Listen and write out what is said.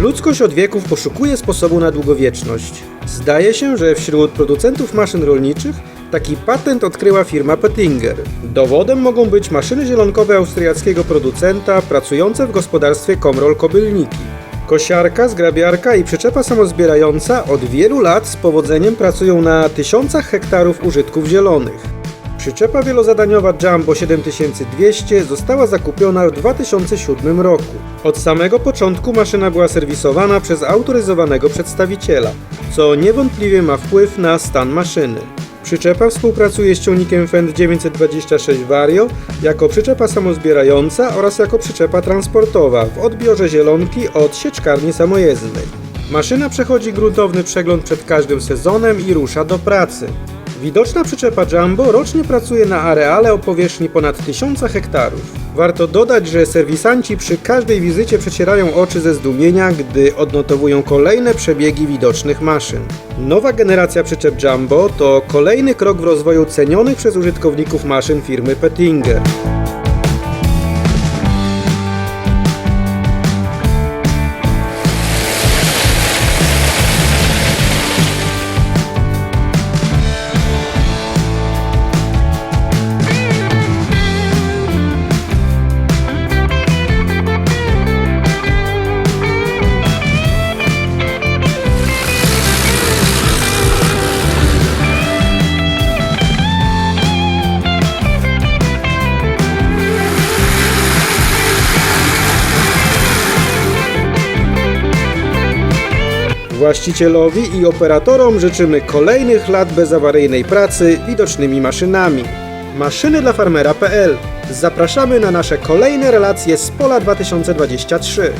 Ludzkość od wieków poszukuje sposobu na długowieczność. Zdaje się, że wśród producentów maszyn rolniczych taki patent odkryła firma Pettinger. Dowodem mogą być maszyny zielonkowe austriackiego producenta pracujące w gospodarstwie Komrol Kobylniki. Kosiarka, zgrabiarka i przyczepa samozbierająca od wielu lat z powodzeniem pracują na tysiącach hektarów użytków zielonych. Przyczepa wielozadaniowa Jumbo 7200 została zakupiona w 2007 roku. Od samego początku maszyna była serwisowana przez autoryzowanego przedstawiciela, co niewątpliwie ma wpływ na stan maszyny. Przyczepa współpracuje z ciągnikiem Fendt 926 Vario jako przyczepa samozbierająca oraz jako przyczepa transportowa w odbiorze zielonki od sieczkarni samojezdnej. Maszyna przechodzi gruntowny przegląd przed każdym sezonem i rusza do pracy. Widoczna przyczepa Jumbo rocznie pracuje na areale o powierzchni ponad 1000 hektarów. Warto dodać, że serwisanci przy każdej wizycie przecierają oczy ze zdumienia, gdy odnotowują kolejne przebiegi widocznych maszyn. Nowa generacja przyczep Jumbo to kolejny krok w rozwoju cenionych przez użytkowników maszyn firmy Pettinger. Właścicielowi i operatorom życzymy kolejnych lat bezawaryjnej pracy widocznymi maszynami. Maszyny dla farmera.pl Zapraszamy na nasze kolejne relacje z Pola 2023.